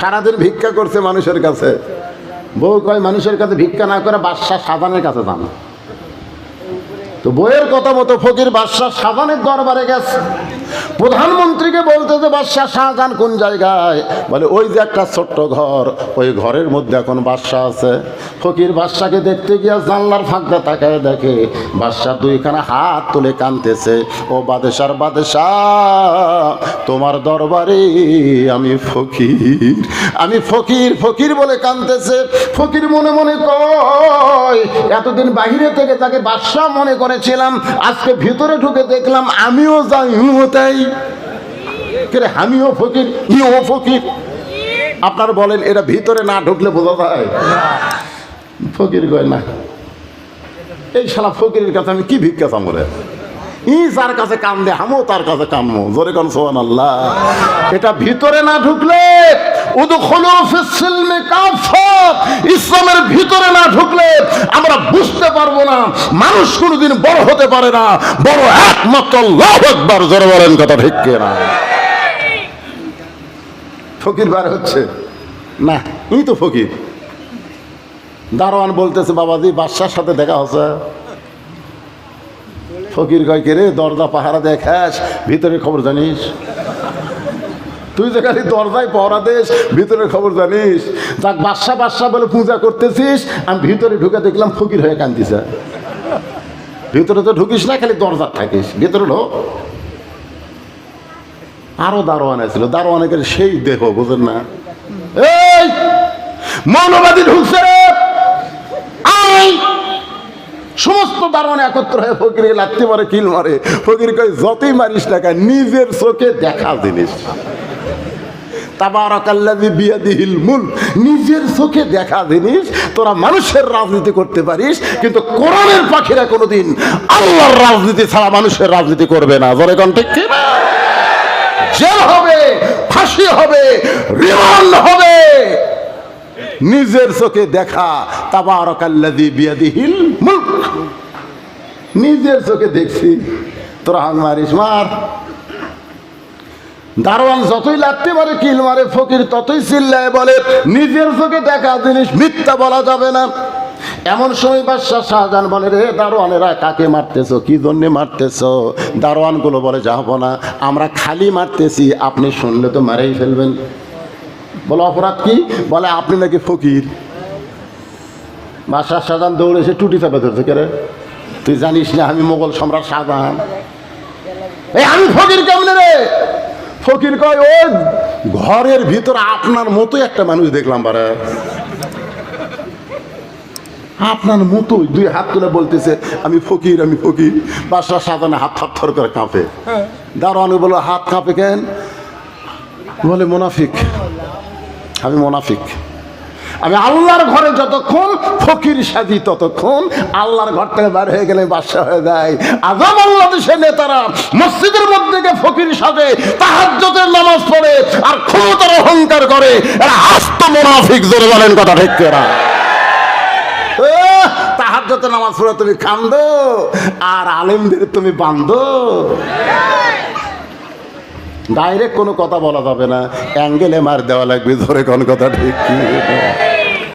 সারাদিন ভিক্ষা করছে মানুষের কাছে। বউ কয়, মানুষের কাছে ভিক্ষা না করে বাদশাহ সাজানের কাছে যান। তো বইয়ের কথা মতো ফকির বাদশাহ সাজানের দরবারে গেছে। প্রধানমন্ত্রীকে বলতে যে, বাদশাহ, শাহজাহান কোন জায়গায়? বলে, ওই যে একটা ছোট্ট ঘর, ওই ঘরের মধ্যে এখন বাদশাহ আছে। ফকির বাদশাকে দেখতে গিয়ে জানলার ফাঁকটা তাকায় দেখে, বাদশাহ দুইখানা হাত তুলে কানতেছে ও বাদেশার বাদেশাহ, তোমার দরবারে আমি ফকির আমি ফকির ফকির বলে কানতেছে ফকির মনে মনে কয়, এতদিন বাহিরে থেকে তাকে বাদশাহ মনে করেছিলাম, আজকে ভিতরে ঢুকে দেখলাম আমিও যাই তাই। কে আমিও ফকির, ইও ফকির। আপনার বলেন এটা ভিতরে না ঢুকলে বোঝা যায়? ফকির কয়, না। এই শালা ফকিরের কাছে আমি কি ভিক্ষা চামরে ই যার কাছে তার কাছে কামো জোরে কান সোহান আল্লাহ এটা ভিতরে না ঢুকলে ইসলামের ভিতরে না আমরা বুঝতে পারব না। মানুষ কোনোদিন বড় হতে পারে না, বড় একমাত্র আল্লাহু আকবার, জোরে বলেন কথা ঠিক না ফকির বার হচ্ছে। না ই তো ফকির। দারোয়ান বলতেছে, বাবাজি, বাদশার সাথে দেখা হচ্ছে। ফকির কয় কে রে দরজা পাহারা দেখাস, ভিতরের খবর জানিস? তুই যে খালি দরজায় পহরা দিস, ভিতরের খবর জানিস। যাক, বাদশা বাদশা বলে পূজা করতেছিস, আমি ভিতরে ঢুকে দেখলাম ফকির হয়ে কান্দিছে। ভিতরে তো ঢুকিস না, খালি দরজা থাকিস। ভিতরে ঢোক। আরও দারোয়ান ছিল দারোয়ানের সেই দেহ, বুঝেন না? এই, মৌলবাদী ঢুকছে সমস্ত দারোয়ান একত্র হয়ে ফকিরে লাগতে পারে কিল মারে। ফকির কয়, যতই মারিস টাকা নিজের চোখে দেখা জিনিস। তাবারাকাল্লাযী বিয়াদিহিল মুলক। নিজের চোখে দেখা জিনিস, তোরা মানুষের রাজনীতি করতে পারিস, কিন্তু কোরআনের পাখিরা কোনোদিন আল্লাহর রাজনীতি ছাড়া মানুষের রাজনীতি করবে না। জোরে কোন ঠিক জেল হবে, ফাঁসি হবে, রিমান্ড হবে। নিজের চোখে দেখা তাবারাকাল্লাযী বিয়াদিহিল মুলক। নিজের চোখে দেখছি, তোরা হান মারিস, মার। দারোয়ান যতই লাগতে পারে কিল মারে, ফকির ততই চিল্লায় বলে, নিজের চোখে দেখা জিনিস মিথ্যা বলা যাবে না। এমন সময় বাদশাহ শাহজাহান বলে, রে দারোয়ানেরা, কাকে মারতেছো? কি জন্যে মারতেছো? দারোয়ানগুলো বলে, যাব না, আমরা খালি মারতেছি, আপনি শুনলে তো মারেই ফেলবেন। বলে, অপরাধ কি? বলে, আপনি নাকি ফকির? বাদশাহ শাহজাহান দৌড়ে এসে টুটি চাপে ধরছে, কে তুই জানিস না আমি মোগল সম্রাট শাহজাহান? এই, আমি ফকির কেমনে রে? ফকির কয় ও ঘরের ভিতর আপনার মতোই একটা মানুষ দেখলাম বারে আপনার মতোই দুই হাত তুলে বলতেছে, আমি ফকির আমি ফকির। বাসা সাজানে হাত থার থর করে কাঁপে। দারোয়ানি বলো হাত কাঁপে কেন? বলে, মোনাফিক, আমি মোনাফিক। আমি আল্লাহর ঘরে যতক্ষণ ফকির সাজি ততক্ষণ আল্লাহর ঘর থেকে বার হয়ে গেলে বাদশা হয়ে যায়। আজম বাংলাদেশের নেতারা মসজিদের মধ্যে গিয়ে ফকির সাজে তাহাজ্জতের নামাজ পড়ে আর ক্ষমতার অহংকার করে। এরা আস্ত মোনাফিক, জোরে বলেন কথা ঠিক কেরা তাহাজ্জতের নামাজ পড়ে তুমি কান্দো, আর আলেমদের তুমি বান্ধো ডাইরেক্ট কোনো কথা বলা যাবে না। অ্যাঙ্গেলে মার দেওয়া লাগবে ধরে কোন কথা ঠিক কি